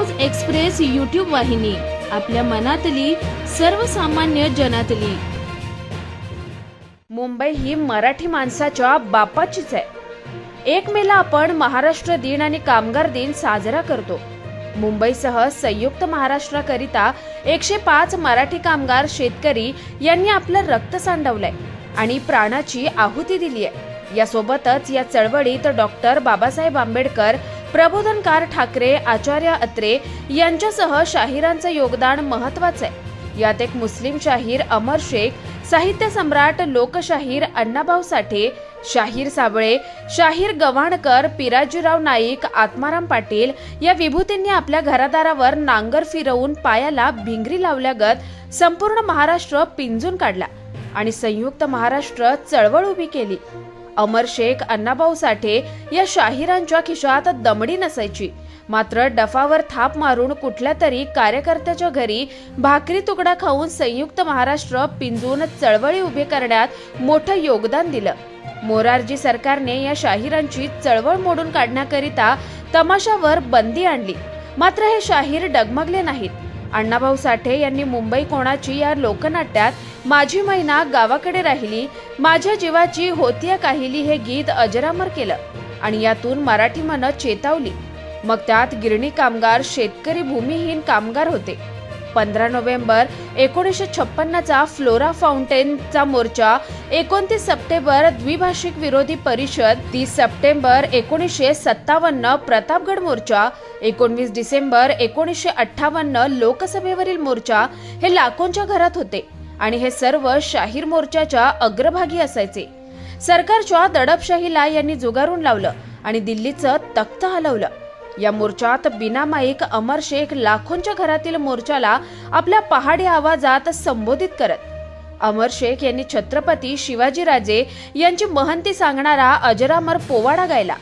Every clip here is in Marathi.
न्यूज एक्सप्रेस यूट्यूब वाहिनी आपल्या मनातली सर्वसामान्य जनातली. मुंबई ही मराठी माणसाच्या बापाचीच आहे. एक मेला आपण महाराष्ट्र दिन आणि कामगार दिन साजरा करतो. मुंबईसह संयुक्त महाराष्ट्राकरिता एकशे पाच मराठी कामगार शेतकरी यांनी आपलं रक्त सांडवलंय आणि प्राणाची आहुती दिली आहे यासोबतच या चळवळीत डॉक्टर बाबासाहेब आंबेडकर प्रबोधनकार ठाकरे आचार्य अत्रे यांच्यासह शाहिरांचं योगदान महत्वाचं आहे. यात एक मुस्लिम शाहीर अमर शेख साहित्य सम्राट लोकशाहीर अण्णाभाऊ साठे शाहीर साबळे शाहीर गव्हाणकर पिराजीराव नाईक आत्माराम पाटील या विभूतींनी आपल्या घरादारावर नांगर फिरवून पायाला भिंगरी लावल्यागत संपूर्ण महाराष्ट्र पिंजून काढला आणि संयुक्त महाराष्ट्र चळवळ उभी केली. अमर शेख अण्णाभाऊ साठे या शाहिरांच्या खिशात दमडी नसायची. मात्र डफावर थाप मारून कुठल्या तरी कार्यकर्त्याच्या घरी भाकरी तुकडा खाऊन संयुक्त महाराष्ट्र पिंजून चळवळी उभी करण्यात मोठं योगदान दिलं. मोरारजी सरकारने या शाहिरांची चळवळ मोडून काढण्याकरिता तमाशावर बंदी आणली. मात्र हे शाहीर डगमगले नाहीत. अण्णाभाऊ साठे यांनी मुंबई कोणाची या लोकनाट्यात माझी महिना गावाकडे राहिली. माझ्या जीवाची होतीया काहिली हे गीत अजरामर केलं आणि यातून मराठी मनं चेतावली. मग त्यात गिरणी कामगार शेतकरी भूमिहीन कामगार होते. पंधरा नोव्हेंबर एकोणीसशे छप्पन्नचा फ्लोरा फाउंटेनचा मोर्चा एकोणतीस सप्टेंबर द्विभाषिक विरोधी परिषद तीस सप्टेंबर एकोणीसशे सत्तावन्न प्रतापगड मोर्चा एकोणवीस डिसेंबर एकोणीसशे अठ्ठावन्न लोकसभेवरील मोर्चा हे लाखोंच्या घरात होते. आणि हे सर्व शाहीर मोर्चाच्या अग्रभागी असायचे. सरकारच्या दडपशाहीला यांनी जुगारून लावलं आणि दिल्लीचं तख्त हलवलं. या मोर्चात बिनामाईक अमर शेख लाखोंच्या घरातील मोर्चाला आपल्या पहाडी आवाजात संबोधित करत. अमर शेख यांनी छत्रपती शिवाजीराजे यांची महंती सांगणारा अजरामर पोवाडा गायला.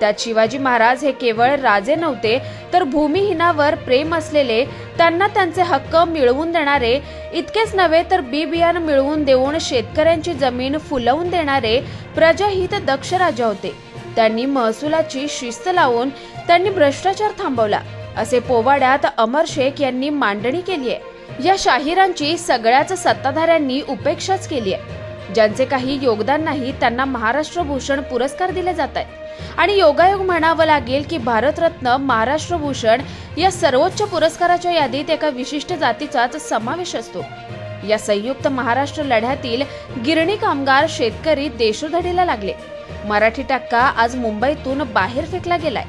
त्यात शिवाजी महाराज हे केवळ राजे नव्हते तर भूमिहीनावर प्रेम असलेले त्यांना त्यांचे हक्क मिळवून देणारे इतकेच नव्हे तर बी बियाणं मिळवून देऊन शेतकऱ्यांची जमीन फुलवून देणारे प्रजाहित दक्ष राजा होते. त्यांनी महसुलाची शिस्त लावून त्यांनी भ्रष्टाचार थांबवला. असे पोवाड्यात अमर शेख यांनी मांडणी केली आहे. या शाहिरांची सगळ्याच सत्ताधाऱ्यांनी उपेक्षाच केली आहे. ज्यांचे काही योगदान नाही त्यांना महाराष्ट्र भूषण पुरस्कार दिले जात आहेत. आणि योगायोग म्हणावं लागेल की भारतरत्न महाराष्ट्र भूषण या सर्वोच्च पुरस्काराच्या यादीत एका विशिष्ट जातीचाच समावेश असतो. या संयुक्त महाराष्ट्र लढ्यातील गिरणी कामगार शेतकरी देशोधडीला लागले. मराठी टक्का आज मुंबईतून बाहेर फेकला गेलाय.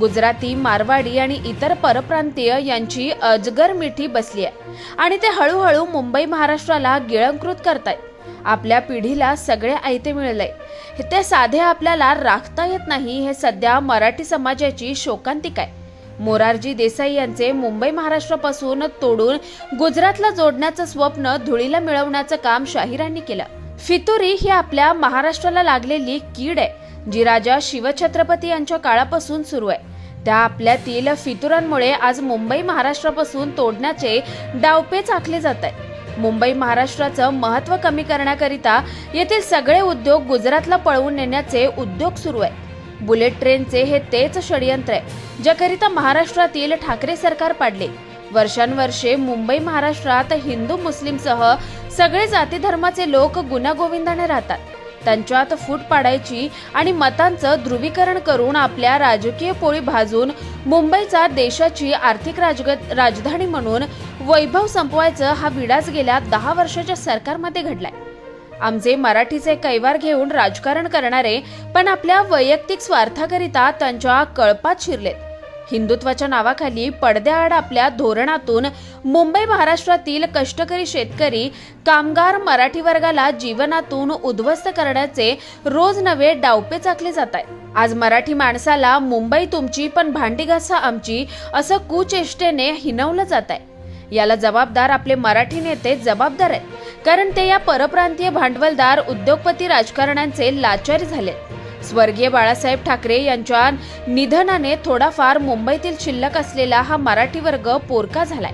गुजराती मारवाडी आणि इतर परप्रांतीय यांची अजगर मिठी बसली आहे आणि ते हळूहळू मुंबई महाराष्ट्राला गिळंकृत करतायत. आपल्या पिढीला सगळे आयते मिळले हे ते साधे आपल्याला राखता येत नाही हे सध्या मराठी समाजाची शोकांतिक आहे. मोरारजी देसाई यांचे मुंबई महाराष्ट्रापासून तोडून गुजरातला जोडण्याचं स्वप्न धुळीला मिळवण्याचं काम शाहिरांनी केलं. फितुरी ही आपल्या महाराष्ट्राला लागलेली कीड आहे जी राजा शिवछत्रपती यांच्या काळापासून सुरू आहे. त्या आपल्यातील फितुरांमुळे आज मुंबई महाराष्ट्रापासून तोडण्याचे डावपेच आखले जात आहे मुंबई महाराष्ट्राचं महत्त्व कमी करण्याकरिता येथील सगळे उद्योग गुजरातला पळवून नेण्याचे उद्योग सुरू आहे बुलेट ट्रेनचे हे तेच षडयंत्र आहे ज्याकरिता महाराष्ट्रातील ठाकरे सरकार पाडले. वर्षानुवर्षे मुंबई महाराष्ट्रात हिंदू मुस्लिमसह सगळे जाती धर्माचे लोक गुण्यागोविंदाने राहतात. त्यांच्यात फूट पाडायची आणि मतांचं ध्रुवीकरण करून आपल्या राजकीय पोळी भाजून मुंबईचा देशाची आर्थिक राजग राजधानी म्हणून वैभव संपवायचं हा विडाच गेल्या दहा वर्षाच्या सरकारमध्ये घडलाय. आमचे मराठीचे कैवार घेऊन राजकारण करणारे पण आपल्या वैयक्तिक स्वार्थाकरिता त्यांच्या कळपात शिरलेत. हिंदुत्वाच्या नावाखाली पडद्याआड आपल्या धोरणातून मुंबई महाराष्ट्रातील कष्टकरी शेतकरी कामगार मराठी वर्गाला जीवनातून उद्ध्वस्त करण्याचे रोज नवे डावपे चाकले जात आहेत आज मराठी माणसाला मुंबई तुमची पण भांडी घासा आमची असं कुचेष्टेने हिनवलं जात आहे याला जबाबदार आपले मराठी नेते जबाबदार आहेत. कारण ते या परप्रांतीय भांडवलदार उद्योगपती राजकारण्यांचे लाचारी झालेत. स्वर्गीय बाळासाहेब ठाकरे यांच्या निधनाने थोडाफार मुंबईतील शिल्लक असलेला हा मराठी वर्ग पोरका झालाय.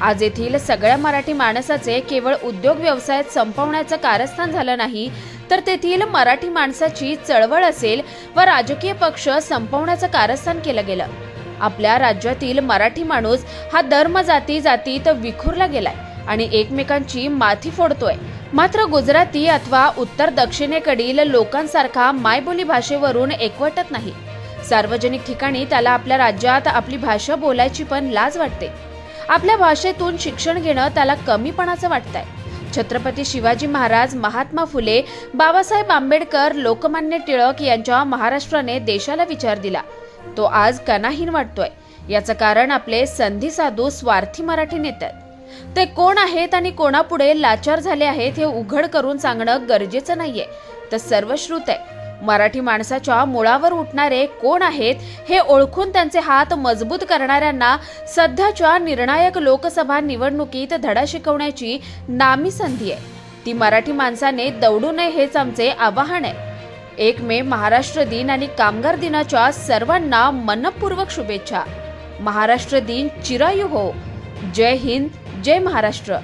आज येथील सगळ्या मराठी माणसाचे केवळ उद्योग व्यवसायात संपवण्याचं कारस्थान झालं नाही तर तेथील मराठी माणसाची चळवळ असेल व राजकीय पक्ष संपवण्याचं कारस्थान केलं गेलं. आपल्या राज्यातील मराठी माणूस हा धर्म जाती जातीत विखुरला गेलाय आणि एकमेकांची माथी फोडतोय. मात्र गुजराती अथवा उत्तर दक्षिणेकडील लोकांसारखा मायबोली भाषेवरून एकवटत नाही. सार्वजनिक ठिकाणी त्याला आपल्या राज्यात आपली भाषा बोलायची पण लाज वाटते. आपल्या भाषेतून शिक्षण घेणं त्याला कमीपणाचं वाटतंय. छत्रपती शिवाजी महाराज महात्मा फुले बाबासाहेब आंबेडकर लोकमान्य टिळक यांच्या महाराष्ट्राने देशाला विचार दिला. तो आज कनाहीन वाटतोय. याचं कारण आपले संधी साधू स्वार्थी मराठी नेते आहेत ते कोण आहेत आणि कोणापुढे लाचार झाले आहेत हे उघड करून सांगणं गरजेचं नाहीये. तर सर्वश्रुत आहे. मराठी माणसाच्या मुळावर उठणारे कोण आहेत हे ओळखून त्यांचे हात मजबूत करणाऱ्यांना सध्याच्या निर्णायक लोकसभा निवडणुकीत धडा शिकवण्याची नामी संधी आहे. ती मराठी माणसाने दौडू नये हेच आमचे आवाहन आहे. एक मे महाराष्ट्र दिन आणि कामगार दिनाच्या सर्वांना मनपूर्वक शुभेच्छा. महाराष्ट्र दिन चिरायू हो. जय हिंद. जय महाराष्ट्र.